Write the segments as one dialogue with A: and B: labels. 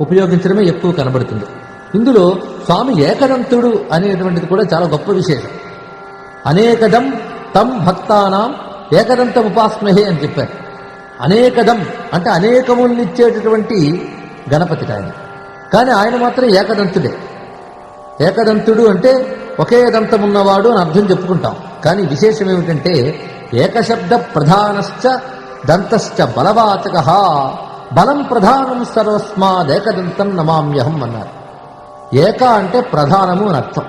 A: ఉపయోగించడమే ఎక్కువ కనబడుతుంది. ఇందులో స్వామి ఏకదంతుడు అనేటువంటిది కూడా చాలా గొప్ప విశేషం. అనేకదం తం భక్తానాం ఏకదంత ఉపాస్మహే అని చెప్పారు. అనేకదం అంటే అనేకములనిచ్చేటటువంటి గణపతి ఆయన. కానీ ఆయన మాత్రం ఏకదంతుడే. ఏకదంతుడు అంటే ఒకే దంతం ఉన్నవాడు అని అర్థం చెప్పుకుంటాం. కానీ విశేషం ఏమిటంటే ఏకశబ్ద ప్రధానశ్చ దంతశ్చ బలవాచక బలం ప్రధానం సర్వస్మాదేకదంతం నమామ్యహం అన్నారు. ఏక అంటే ప్రధానము అని అర్థం.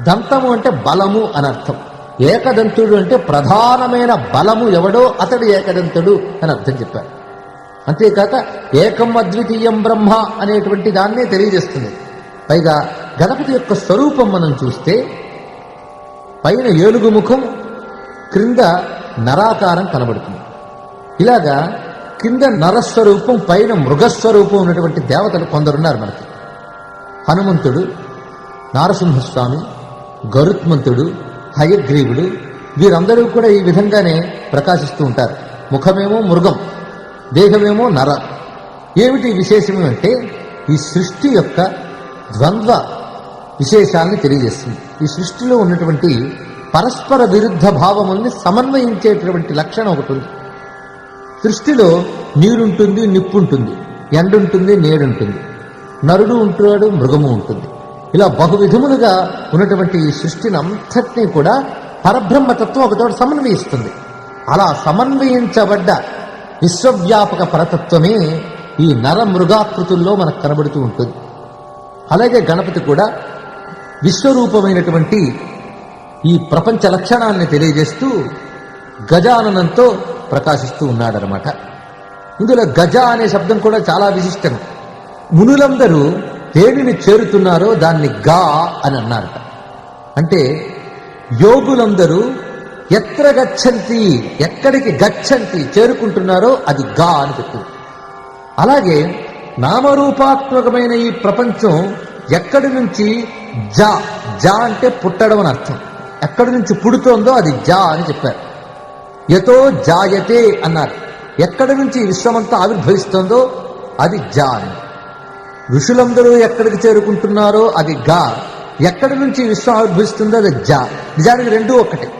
A: దంతము అంటే బలము అని అర్థం. ఏకదంతుడు అంటే ప్రధానమైన బలము ఎవడో అతడు ఏకదంతుడు అని అర్థం చెప్పారు. అంతేకాక ఏకం అద్వితీయం బ్రహ్మ అనేటువంటి దాన్నే తెలియజేస్తుంది. పైగా గణపతి యొక్క స్వరూపం మనం చూస్తే పైన ఏలుగు ముఖం క్రింద నరాకారం కనబడుతుంది. ఇలాగా కింద నరస్వరూపం పైన మృగస్వరూపం ఉన్నటువంటి దేవతలు కొందరున్నారు మనకి. హనుమంతుడు నారసింహస్వామి గరుత్మంతుడు హయగ్రీవుడు వీరందరూ కూడా ఈ విధంగానే ప్రకాశిస్తూ ఉంటారు. ముఖమేమో మృగం దేహమేమో నర. ఏమిటి విశేషం అంటే ఈ సృష్టి యొక్క ద్వంద్వ విశేషాన్ని తెలియజేస్తుంది. ఈ సృష్టిలో ఉన్నటువంటి పరస్పర విరుద్ధ భావముల్ని సమన్వయించేటటువంటి లక్షణం ఒకటి ఉంది. సృష్టిలో నీరుంటుంది నిప్పుంటుంది. ఎండుంటుంది నేడుంటుంది. నరుడు ఉంటాడు మృగము ఉంటుంది. ఇలా బహువిధములుగా ఉన్నటువంటి ఈ సృష్టిని అంతటినీ కూడా పరబ్రహ్మతత్వం ఒకచోట సమన్వయిస్తుంది. అలా సమన్వయించబడ్డ విశ్వవ్యాపక పరతత్వమే ఈ నర మృగాకృతుల్లో మనకు కనబడుతూ ఉంటుంది. అలాగే గణపతి కూడా విశ్వరూపమైనటువంటి ఈ ప్రపంచ లక్షణాన్ని తెలియజేస్తూ గజాననంతో ప్రకాశిస్తూ ఉన్నాడనమాట ఇందులో గజ అనే శబ్దం కూడా చాలా విశిష్టం. మునులందరూ దేనిని చేరుతున్నారో దాన్ని గా అని అన్నారట అంటే యోగులందరూ ఎత్ర గచ్చంతి ఎక్కడికి గచ్చంతి చేరుకుంటున్నారో అది గా అని చెప్తుంది అలాగే నామరూపాత్మకమైన ఈ ప్రపంచం ఎక్కడి నుంచి జా జా అంటే పుట్టడం అని అర్థం. ఎక్కడి నుంచి పుడుతోందో అది జా అని చెప్పారు. యతో జాయతే అన్నారు. ఎక్కడి నుంచి విశ్వమంతా ఆవిర్భవిస్తుందో అది జా ఋషులందరూ ఎక్కడికి చేరుకుంటున్నారో అది గా. ఎక్కడి నుంచి విశ్వం ఆవిర్భవిస్తుందో అది జా. నిజానికి రెండూ ఒకటే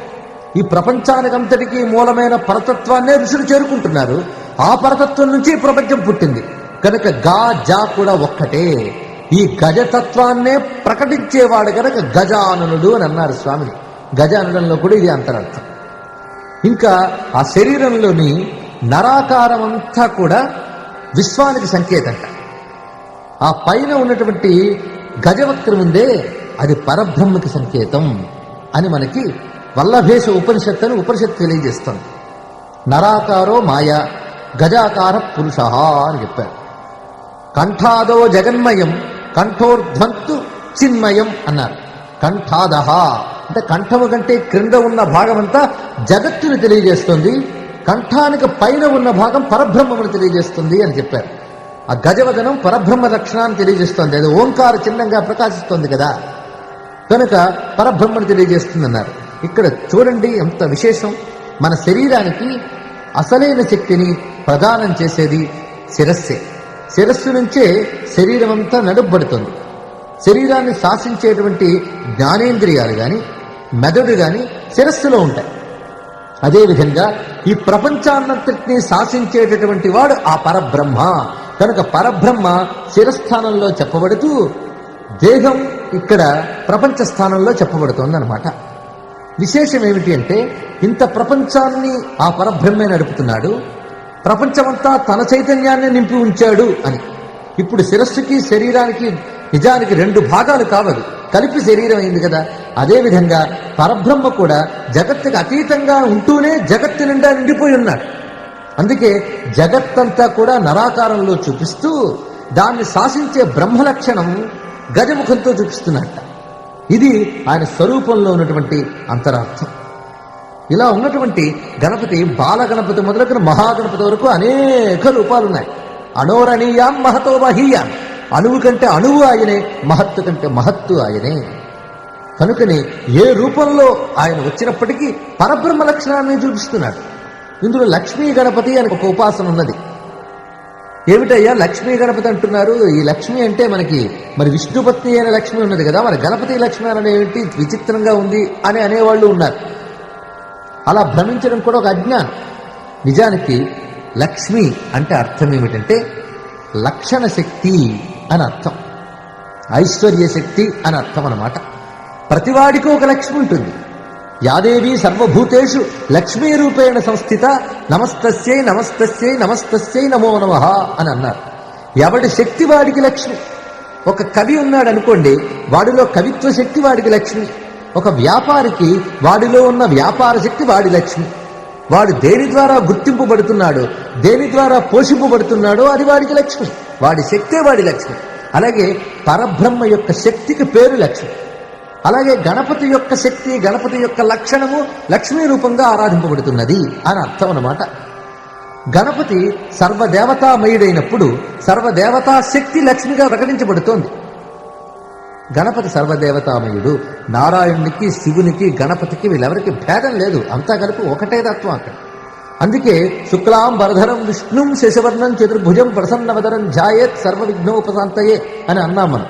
A: ఈ ప్రపంచానికంతటికీ మూలమైన పరతత్వాన్నే ఋషులు చేరుకుంటున్నారు. ఆ పరతత్వం నుంచి ప్రపంచం పుట్టింది. కనుక గా జా కూడా ఒక్కటే. ఈ గజతత్వాన్నే ప్రకటించేవాడు కనుక గజాననుడు అని అన్నారు స్వామిని. గజాననంలో కూడా ఇది అంతరర్థం. ఇంకా ఆ శరీరంలోని నరాకారం అంతా కూడా విశ్వానికి సంకేతంట. ఆ పైన ఉన్నటువంటి గజవక్రం ఉందే అది పరబ్రహ్మకి సంకేతం అని మనకి వల్లభేష ఉపనిషత్తు అని ఉపనిషత్తు తెలియజేస్తుంది. నరాకారో మాయ గజాకార పురుష అని చెప్పారు. కంఠాదో జగన్మయం కంఠోర్ధ్వంతు చిన్మయం అన్నారు. కంఠాదహ. అంటే కంఠము కంటే క్రింద ఉన్న భాగమంతా జగత్తుని తెలియజేస్తుంది కంఠానికి పైన ఉన్న భాగం పరబ్రహ్మమును తెలియజేస్తుంది అని చెప్పారు. ఆ గజవదనం పరబ్రహ్మ లక్షణాన్ని తెలియజేస్తుంది అది ఓంకార చిహ్నంగా ప్రకాశిస్తుంది కదా. కనుక పరబ్రహ్మను తెలియజేస్తుందన్నారు. ఇక్కడ చూడండి ఎంత విశేషం. మన శరీరానికి అసలైన శక్తిని ప్రదానం చేసేది శిరస్సే. శిరస్సు నుంచే శరీరం అంతా నడుపబడుతుంది. శరీరాన్ని శాసించేటువంటి జ్ఞానేంద్రియాలు కానీ మెదడు కానీ శిరస్సులో ఉంటాయి. అదేవిధంగా ఈ ప్రపంచాన్నంతటినీ శాసించేటటువంటి వాడు ఆ పరబ్రహ్మ. కనుక పరబ్రహ్మ శిరస్థానంలో చెప్పబడుతూ దేహం ఇక్కడ ప్రపంచ స్థానంలో చెప్పబడుతోందనమాట విశేషం ఏమిటి అంటే ఇంత ప్రపంచాన్ని ఆ పరబ్రహ్మే నడుపుతున్నాడు ప్రపంచమంతా తన చైతన్యాన్ని నింపి ఉంచాడు అని. ఇప్పుడు శిరస్సుకి శరీరానికి నిజానికి రెండు భాగాలు కావదు. కలిపి శరీరం అయింది కదా. అదేవిధంగా పరబ్రహ్మ కూడా జగత్తుకు అతీతంగా ఉంటూనే జగత్తు నిండా నిండిపోయి ఉన్నాడు అందుకే జగత్తంతా కూడా నరాకారంలో చూపిస్తూ దాన్ని శాసించే బ్రహ్మ లక్షణం గజముఖంతో చూపిస్తున్నట్ట. ఇది ఆయన స్వరూపంలో ఉన్నటువంటి అంతరార్థం. ఇలా ఉన్నటువంటి గణపతి బాలగణపతి గణపతి మహాగణపతి వరకు అనేక రూపాలున్నాయి. అణోరణీయాం మహతో మహీయాం అణువు కంటే అణువు ఆయనే మహత్తు కంటే మహత్తు ఆయనే. కనుకని ఏ రూపంలో ఆయన వచ్చినప్పటికీ పరబ్రహ్మ లక్షణాన్ని చూపిస్తున్నాడు. ఇందులో లక్ష్మీ గణపతి అని ఒక ఉపాసన ఉన్నది. ఏమిటయ్యా లక్ష్మీ గణపతి అంటున్నారు? ఈ లక్ష్మి అంటే మనకి మరి విష్ణుపత్ని అయిన లక్ష్మి ఉన్నది కదా మరి గణపతి లక్ష్మి అని ఏమిటి? విచిత్రంగా ఉంది అని అనేవాళ్ళు ఉన్నారు. అలా భ్రమించడం కూడా ఒక అజ్ఞానం. నిజానికి లక్ష్మి అంటే అర్థం ఏమిటంటే లక్షణ శక్తి అని అర్థం ఐశ్వర్య శక్తి అని అర్థం అన్నమాట. ప్రతివాడికి ఒక లక్ష్మి ఉంటుంది. యాదేవి సర్వభూతేషు లక్ష్మీ రూపేణ సంస్థిత నమస్తస్యై నమస్తస్యై నమస్తస్యై నమో నమ అని అన్నారు. ఎవడి శక్తి వాడికి లక్ష్మి? ఒక కవి ఉన్నాడు అనుకోండి వాడిలో కవిత్వ శక్తి వాడికి లక్ష్మి. ఒక వ్యాపారికి వాడిలో ఉన్న వ్యాపార శక్తి వాడి లక్ష్మి. వాడు దేని ద్వారా గుర్తింపబడుతున్నాడు దేని ద్వారా పోషింపబడుతున్నాడో అది వాడికి లక్ష్మి. వాడి శక్తే వాడి లక్ష్మి అలాగే పరబ్రహ్మ యొక్క శక్తికి పేరు లక్ష్మి అలాగే గణపతి యొక్క శక్తి గణపతి యొక్క లక్షణము లక్ష్మీ రూపంగా ఆరాధింపబడుతున్నది అని అర్థం అన్నమాట. గణపతి సర్వదేవతామయుడైనప్పుడు సర్వదేవతా శక్తి లక్ష్మిగా ప్రకటించబడుతోంది. గణపతి సర్వదేవతామయుడు నారాయణునికి శివునికి గణపతికి వీళ్ళెవరికి భేదం లేదు. అంతా కలిపి ఒకటే తత్వం అక్కడ. అందుకే శుక్లాం వరధరం విష్ణుం శశవర్ణం చతుర్భుజం ప్రసన్నవదరం ఝాయేత్ సర్వ విఘ్నోపశాంతయే అని అన్నాం మనం.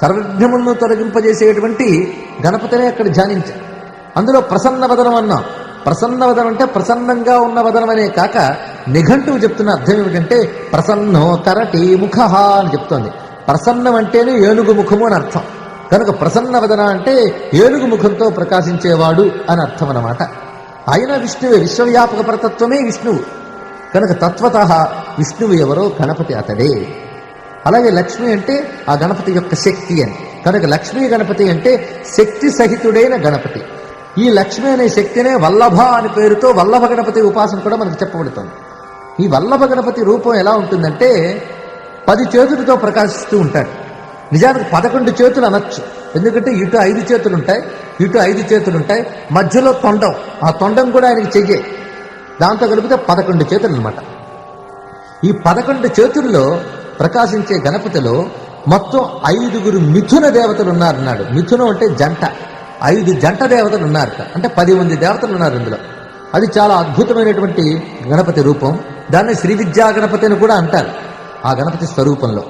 A: సర్వవిఘ్నములను తొలగింపజేసేటువంటి గణపతినే అక్కడ ధ్యానించాం. అందులో ప్రసన్నవదనం అన్నాం. ప్రసన్నవదనం అంటే ప్రసన్నంగా ఉన్న వదనం అనే కాక నిఘంటువు చెప్తున్న అర్థం ఏమిటంటే ప్రసన్నో కరటి ముఖ అని చెప్తోంది. ప్రసన్నం అంటేనే ఏనుగు ముఖము అని అర్థం. కనుక ప్రసన్నవదన అంటే ఏనుగు ముఖంతో ప్రకాశించేవాడు అని అర్థం అన్నమాట. ఆయన విష్ణువే విశ్వవ్యాపక పరతత్వమే విష్ణువు. కనుక తత్వత విష్ణువు ఎవరో గణపతి అతడే. అలాగే లక్ష్మి అంటే ఆ గణపతి యొక్క శక్తి అని. కనుక లక్ష్మీ గణపతి అంటే శక్తి సహితుడైన గణపతి. ఈ లక్ష్మి అనే శక్తినే వల్లభ అని పేరుతో వల్లభ గణపతి ఉపాసన కూడా మనకు చెప్పబడుతుంది. ఈ వల్లభ గణపతి రూపం ఎలా ఉంటుందంటే పది చేతులతో ప్రకాశిస్తూ ఉంటాడు. నిజానికి పదకొండు చేతులు అనొచ్చు. ఎందుకంటే ఇటు ఐదు చేతులు ఉంటాయి ఇటు ఐదు చేతులు ఉంటాయి మధ్యలో తొండం. ఆ తొండం కూడా ఆయనకి చెయ్యే. దాంతో కలిపితే పదకొండు చేతులు అనమాట ఈ పదకొండు చేతుల్లో ప్రకాశించే గణపతిలో మొత్తం ఐదుగురు మిథున దేవతలు ఉన్నారన్నాడు మిథునం అంటే జంట. ఐదు జంట దేవతలు ఉన్నారట అంటే పది మంది దేవతలు ఉన్నారు ఇందులో. అది చాలా అద్భుతమైనటువంటి గణపతి రూపం. దాన్ని శ్రీ విద్యా గణపతి అని కూడా అంటారు. ఆ గణపతి స్వరూపంలో.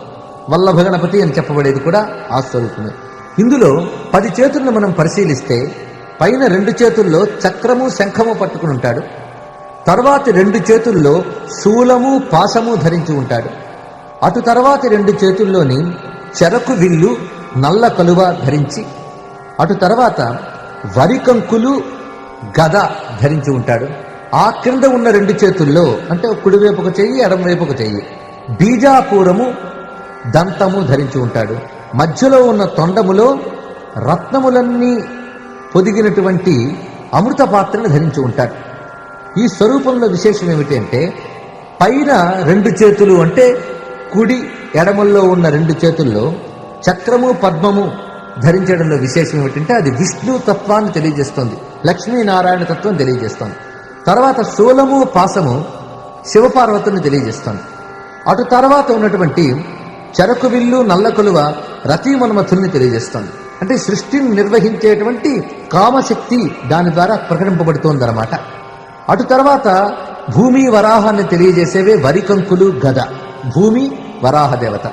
A: వల్లభ గణపతి అని చెప్పబడేది కూడా ఆ స్వరూపమే. ఇందులో పది చేతులను మనం పరిశీలిస్తే పైన రెండు చేతుల్లో చక్రము శంఖము పట్టుకుని ఉంటాడు. తర్వాతి రెండు చేతుల్లో శూలము పాశము ధరించి ఉంటాడు. అటు తర్వాతి రెండు చేతుల్లోని చెరకు విల్లు నల్ల కలువ ధరించి అటు తర్వాత వరికంకులు గద ధరించి ఉంటాడు. ఆ క్రింద ఉన్న రెండు చేతుల్లో అంటే కుడివైపు ఒక చెయ్యి ఎడమవైపు ఒక చెయ్యి. బీజాపూరము దంతము ధరించి ఉంటాడు. మధ్యలో ఉన్న తొండములో రత్నములన్నీ పొదిగినటువంటి అమృత పాత్రను ధరించి ఉంటాడు ఈ స్వరూపంలో విశేషం ఏమిటి అంటే పైన రెండు చేతులు అంటే కుడి ఎడమల్లో ఉన్న రెండు చేతుల్లో చక్రము పద్మము ధరించడంలో విశేషం ఏమిటంటే అది విష్ణు తత్వాన్ని తెలియజేస్తుంది. లక్ష్మీనారాయణ తత్వం తెలియజేస్తుంది. తర్వాత శూలము పాసము శివపార్వతుని తెలియజేస్తుంది. అటు తర్వాత ఉన్నటువంటి చెరకు విల్లు నల్ల కొలువ రతీమన్మథుల్ని తెలియజేస్తుంది. అంటే సృష్టిని నిర్వహించేటువంటి కామశక్తి దాని ద్వారా ప్రకటింపబడుతోందన్నమాట. అటు తర్వాత భూమి వరాహాన్ని తెలియజేసేవే వరికంకులు గద. భూమి వరాహ దేవత.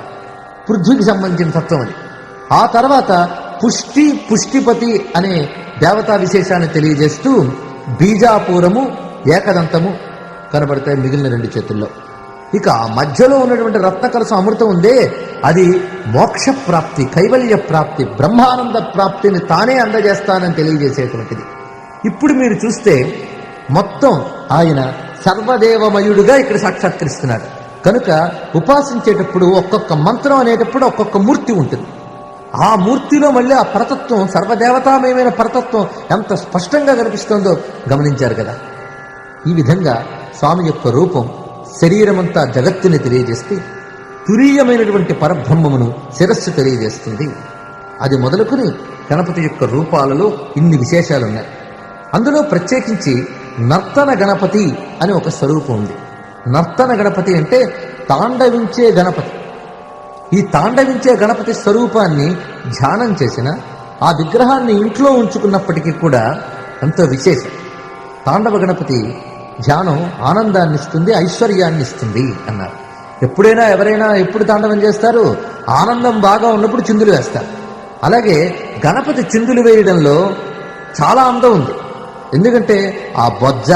A: పృథ్వీకి సంబంధించిన తత్వం అది. ఆ తర్వాత పుష్టి పుష్టిపతి అనే దేవతా విశేషాన్ని తెలియజేస్తూ బీజాపూరము ఏకదంతము కనబడతాయి మిగిలిన రెండు చేతుల్లో. ఇక మధ్యలో ఉన్నటువంటి రత్నకలసం అమృతం ఉందే అది మోక్ష ప్రాప్తి కైవల్య ప్రాప్తి బ్రహ్మానంద ప్రాప్తిని తానే అందజేస్తానని తెలియజేసేటువంటిది. ఇప్పుడు మీరు చూస్తే మొత్తం ఆయన సర్వదేవమయుడుగా ఇక్కడ సాక్షాత్కరిస్తున్నాడు కనుక ఉపాసించేటప్పుడు ఒక్కొక్క మంత్రం అనేటప్పుడు ఒక్కొక్క మూర్తి ఉంటుంది. ఆ మూర్తిలో మళ్ళీ ఆ పరతత్వం సర్వదేవతామయమైన పరతత్వం ఎంత స్పష్టంగా కనిపిస్తుందో గమనించారు కదా. ఈ విధంగా స్వామి యొక్క రూపం శరీరమంతా జగత్తుని తెలియజేస్తే తురీయమైనటువంటి పరబ్రహ్మమును శిరస్సు తెలియజేస్తుంది. అది మొదలుకొని గణపతి యొక్క రూపాలలో ఇన్ని విశేషాలున్నాయి. అందులో ప్రత్యేకించి నర్తన గణపతి అని ఒక స్వరూపం ఉంది. నర్తన గణపతి అంటే తాండవించే గణపతి. ఈ తాండవించే గణపతి స్వరూపాన్ని ధ్యానం చేసిన ఆ విగ్రహాన్ని ఇంట్లో ఉంచుకున్నప్పటికీ కూడా ఎంతో విశేషం. తాండవ గణపతి ధ్యానం ఆనందాన్ని ఇస్తుంది ఐశ్వర్యాన్ని ఇస్తుంది అన్నారు. ఎప్పుడైనా ఎవరైనా ఎప్పుడు తాండవం చేస్తారు? ఆనందం బాగా ఉన్నప్పుడు చిందులు వేస్తారు. అలాగే గణపతి చిందులు వేయడంలో చాలా అందం ఉంది. ఎందుకంటే ఆ బొజ్జ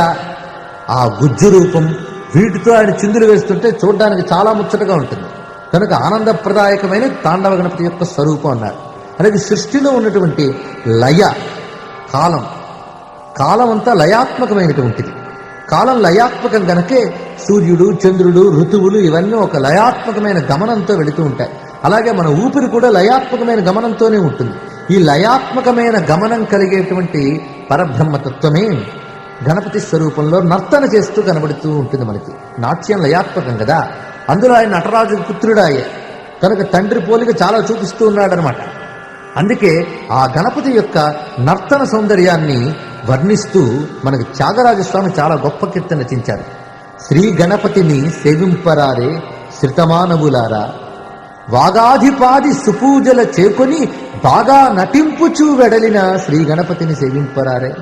A: ఆ గుజ్జు రూపం వీటితో ఆయన చిందులు వేస్తుంటే చూడడానికి చాలా ముచ్చటగా ఉంటుంది. కనుక ఆనందప్రదాయకమైన తాండవ గణపతి యొక్క స్వరూపం అన్నారు. అలాగే సృష్టిలో ఉన్నటువంటి లయ కాలం. కాలం అంతా లయాత్మకమైనటువంటిది. కాలం లయాత్మకం గనకే సూర్యుడు చంద్రుడు ఋతువులు ఇవన్నీ ఒక లయాత్మకమైన గమనంతో వెళుతూ ఉంటాయి. అలాగే మన ఊపిరి కూడా లయాత్మకమైన గమనంతోనే ఉంటుంది. ఈ లయాత్మకమైన గమనం కలిగేటువంటి పరబ్రహ్మతత్వమే గణపతి స్వరూపంలో నర్తన చేస్తూ కనబడుతూ ఉంటుంది మనకి. నాట్యం లయాత్మకం కదా. అందులో ఆయన నటరాజు పుత్రుడాయే కనుక తండ్రి పోలిక చాలా చూపిస్తూ ఉన్నాడనమాట అందుకే ఆ గణపతి యొక్క నర్తన సౌందర్యాన్ని వర్ణిస్తూ మనకు త్యాగరాజస్వామి చాలా గొప్ప కీర్తన రచించారు. శ్రీ గణపతిని సేవింపరారే శ్రుతమానవులారా వాగాధిపాది సుపూజల చేకొని బాగా నటింపుచూ వెడలిన శ్రీ గణపతిని సేవింపరారే.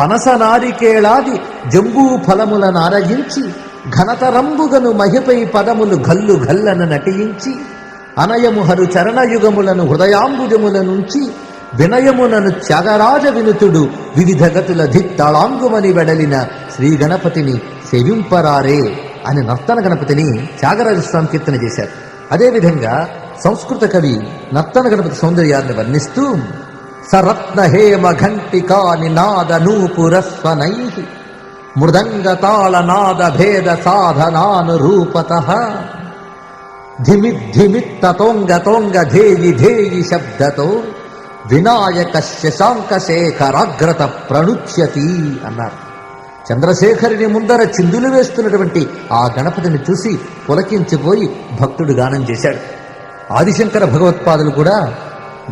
A: పనస నారికేళాది జంబూ ఫలముల నారగించి ఘనతరంబుగను మహిపై పదములు గల్లు గల్లన నటించి అనయము హరు చరణయుగములను హృదయాంబుజముల నుంచి వినయమునను త్యాగరాజ వినుతుడు వివిధ గతుల ధిత్తాళాంగుమని వెడలిన శ్రీ గణపతిని సేవింపరారే అని నర్తన గణపతిని త్యాగరాజస్వామి కీర్తన చేశారు. అదేవిధంగా సంస్కృత కవి నర్తన గణపతి సౌందర్యాన్ని వర్ణిస్తూ సరత్న హేమ ఘంటికా నినాద నూపురస్వనై మృదంగ తాళనాద భేద సాధనానురూపత ధిమిద్ధిమిత్త తోంగ తోంగ ధేయి ధేయి శబ్దతో వినాయక శశాంక శేఖరాగ్రత ప్రణుచ్యతి అన్నారు. చంద్రశేఖరుని ముందర చిందులు వేస్తున్నటువంటి ఆ గణపతిని చూసి పులకించిపోయి భక్తుడు గానం చేశాడు. ఆదిశంకర భగవత్పాదులు కూడా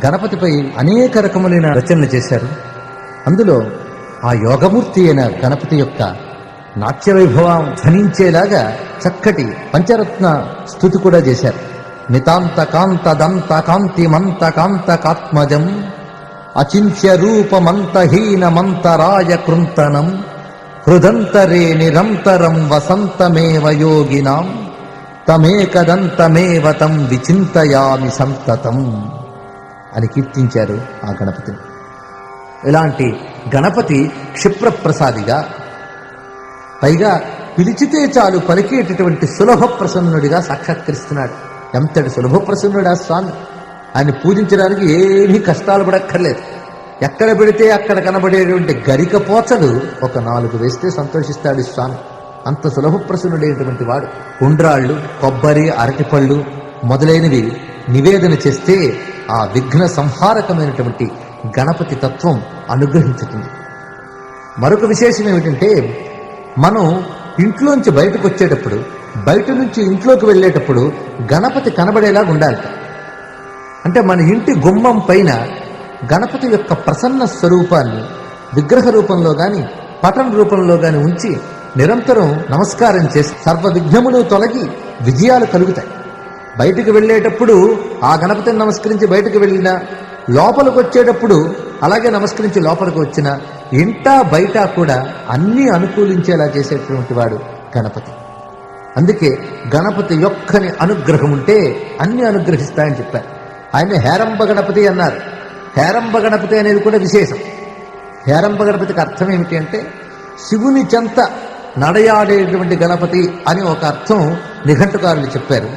A: గణపతిపై అనేక రకములైన రచనలు చేశారు. అందులో ఆ యోగమూర్తి అయిన గణపతి యొక్క నాట్య వైభవం ధ్వనించేలాగా చక్కటి పంచరత్న స్థుతి కూడా చేశారు. నితాంత కాంత దంత కాంతి మంత కాంత కాత్మజం అచింత్య రూపమంతహీన మంతరాయ కృంతనం హృదంతరే నిరంతరం వసంతమేవ యోగినాం తమేకదంతమేవ తం విచింతయామి సంతతం అని కీర్తించారు ఆ గణపతిని ఇలాంటి గణపతి క్షిప్రప్రసాదిగా పైగా పిలిచితే చాలు పలికేటటువంటి సులభ ప్రసన్నుడిగా సాక్షాత్కరిస్తున్నాడు. ఎంతటి సులభ ప్రసన్నుడా స్వామి? ఆయన పూజించడానికి ఏమీ కష్టాలు పడక్కర్లేదు. ఎక్కడ పెడితే అక్కడ కనబడేటువంటి గరిక పోచలు ఒక నాలుగు వేస్తే సంతోషిస్తాడు ఈ స్వామి. అంత సులభ ప్రసన్నుడైనటువంటి వాడు. ఉండ్రాళ్ళు కొబ్బరి అరటిపళ్ళు మొదలైనవి నివేదన చేస్తే ఆ విఘ్న సంహారకమైనటువంటి గణపతి తత్వం అనుగ్రహించుతుంది. మరొక విశేషం ఏమిటంటే మనం ఇంట్లోంచి బయటకు వచ్చేటప్పుడు బయట నుంచి ఇంట్లోకి వెళ్ళేటప్పుడు గణపతి కనబడేలాగా ఉండాలి. అంటే మన ఇంటి గుమ్మం పైన గణపతి యొక్క ప్రసన్న స్వరూపాన్ని విగ్రహ రూపంలో కానీ పటం రూపంలో కానీ ఉంచి నిరంతరం నమస్కారం చేసి సర్వ విఘ్నములు తొలగి విజయాలు కలుగుతాయి. బయటికి వెళ్ళేటప్పుడు ఆ గణపతిని నమస్కరించి బయటకు వెళ్ళినా లోపలికి వచ్చేటప్పుడు అలాగే నమస్కరించి లోపలికి వచ్చిన ఇంట బయట కూడా అన్నీ అనుకూలించేలా చేసేటువంటి వాడు గణపతి. అందుకే గణపతి యొక్కని అనుగ్రహం ఉంటే అన్ని అనుగ్రహిస్తాయని చెప్పారు. ఆయన హేరంబ గణపతి అన్నారు. హేరంబ గణపతి అనేది కూడా విశేషం. హేరంబ గణపతికి అర్థం ఏమిటి అంటే శివుని చెంత నడయాడేటువంటి గణపతి అని ఒక అర్థం నిఘంటుకారులు చెప్పారు.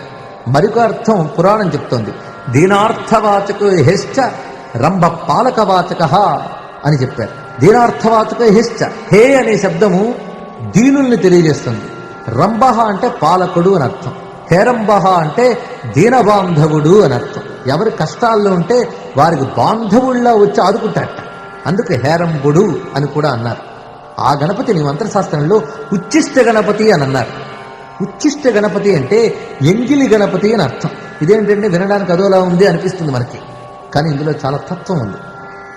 A: మరొక అర్థం పురాణం చెప్తోంది. దీనార్థవాచకు హెశ్చ రంభ పాలకవాచక అని చెప్పారు. దీనార్థవాచక హిశ్చ హే అనే శబ్దము దీనుల్ని తెలియజేస్తుంది. రంభ అంటే పాలకుడు అని అర్థం. హేరంబహ అంటే దీనబాంధవుడు అని అర్థం. ఎవరి కష్టాల్లో ఉంటే వారికి బాంధవుల్లా వచ్చి ఆదుకుంటాడట అందుకు హేరంబుడు అని కూడా అన్నారు. ఆ గణపతిని మంత్రశాస్త్రంలో ఉచ్చిష్ట గణపతి అని అన్నారు. ఉచ్చిష్ట గణపతి అంటే ఎంగిలి గణపతి అని అర్థం. ఇదేంటంటే వినడానికి అదోలా ఉంది అనిపిస్తుంది మనకి. కానీ ఇందులో చాలా తత్వం ఉంది.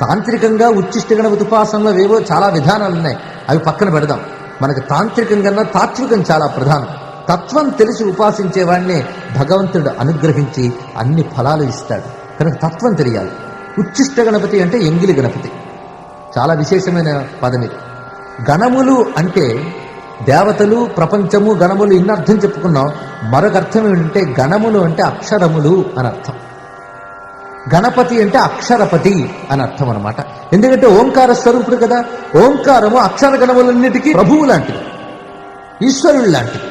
A: తాంత్రికంగా ఉచ్చిష్ట గణపతి ఉపాసనలో ఏవో చాలా విధానాలు ఉన్నాయి. అవి పక్కన పెడదాం. మనకు తాంత్రికం కన్నా తాత్వికం చాలా ప్రధానం. తత్వం తెలిసి ఉపాసించే వాడిని భగవంతుడు అనుగ్రహించి అన్ని ఫలాలు ఇస్తాడు. కనుక తత్వం తెలియాలి. ఉచ్చిష్ట గణపతి అంటే ఎంగిలి గణపతి. చాలా విశేషమైన పదం ఇది గణములు అంటే దేవతలు ప్రపంచము గణములు ఇన్నర్థం చెప్పుకున్నాం. మరొక అర్థం ఏంటంటే గణములు అంటే అక్షరములు అని అర్థం. గణపతి అంటే అక్షరపతి అని అర్థం అనమాట ఎందుకంటే ఓంకార స్వరూపుడు కదా. ఓంకారము అక్షర గణములన్నిటికీ ప్రభువు లాంటిది. ఈశ్వరుడు లాంటిది.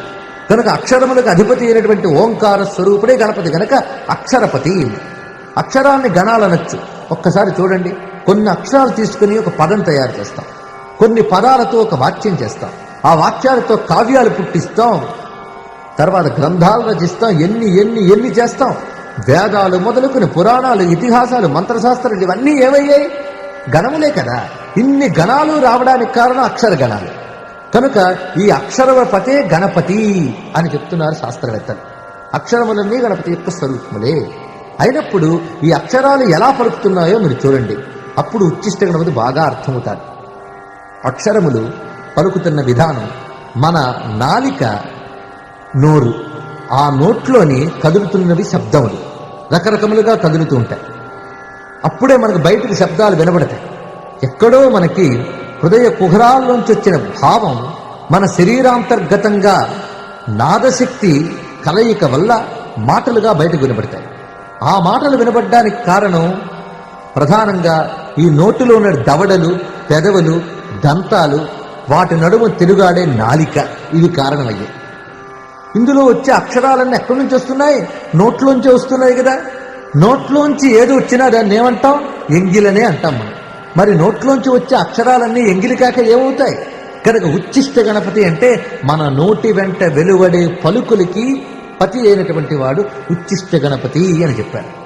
A: కనుక అక్షరములకు అధిపతి అయినటువంటి ఓంకార స్వరూపుడే గణపతి. కనుక అక్షరపతి. అక్షరాన్ని గణాలనొచ్చు. ఒక్కసారి చూడండి. కొన్ని అక్షరాలు తీసుకుని ఒక పదం తయారు చేస్తాం. కొన్ని పదాలతో ఒక వాక్యం చేస్తాం. ఆ వాక్యాలతో కావ్యాలు పుట్టిస్తాం. తర్వాత గ్రంథాలు రచిస్తాం. ఎన్ని ఎన్ని ఎన్ని చేస్తాం. వేదాలు మొదలుకుని పురాణాలు ఇతిహాసాలు మంత్రశాస్త్రాలు ఇవన్నీ ఏమయ్యాయి గణములే కదా. ఇన్ని గణాలు రావడానికి కారణం అక్షర గణాలు. కనుక ఈ అక్షరవపతే గణపతి అని చెప్తున్నారు శాస్త్రవేత్తలు. అక్షరములన్నీ గణపతి యొక్క స్వరూపములే. అయినప్పుడు ఈ అక్షరాలు ఎలా పలుకుతున్నాయో మీరు చూడండి. అప్పుడు ఉచ్చిష్ట గణపతి బాగా అర్థమవుతారు అక్షరములు పలుకుతున్న విధానం మన నాలిక నోరు. ఆ నోట్లోని కదులుతున్నవి శబ్దములు. రకరకములుగా కదులుతూ ఉంటాయి. అప్పుడే మనకు బయటకు శబ్దాలు వినబడతాయి. ఎక్కడో మనకి హృదయ కుహరాల్లోంచి వచ్చిన భావం మన శరీరాంతర్గతంగా నాదశక్తి కలయిక వల్ల మాటలుగా బయటకు వినబడతాయి. ఆ మాటలు వినబడడానికి కారణం ప్రధానంగా ఈ నోటిలో ఉన్న దవడలు పెదవులు దంతాలు వాటి నడుమ తిరుగాడే నాలిక. ఇవి కారణమయ్యాయి. ఇందులో వచ్చే అక్షరాలన్నీ ఎక్కడి నుంచి వస్తున్నాయి? నోట్లోంచి వస్తున్నాయి కదా. నోట్లోంచి ఏది వచ్చినా దాన్ని ఏమంటాం? ఎంగిలనే అంటాం మనం. మరి నోట్లోంచి వచ్చే అక్షరాలన్నీ ఎంగిలి కాక ఏమవుతాయి? కనుక ఉచ్చిష్ట గణపతి అంటే మన నోటి వెంట వెలువడే పలుకులకి పతి అయినటువంటి వాడు ఉచ్చిష్ట గణపతి అని చెప్పారు.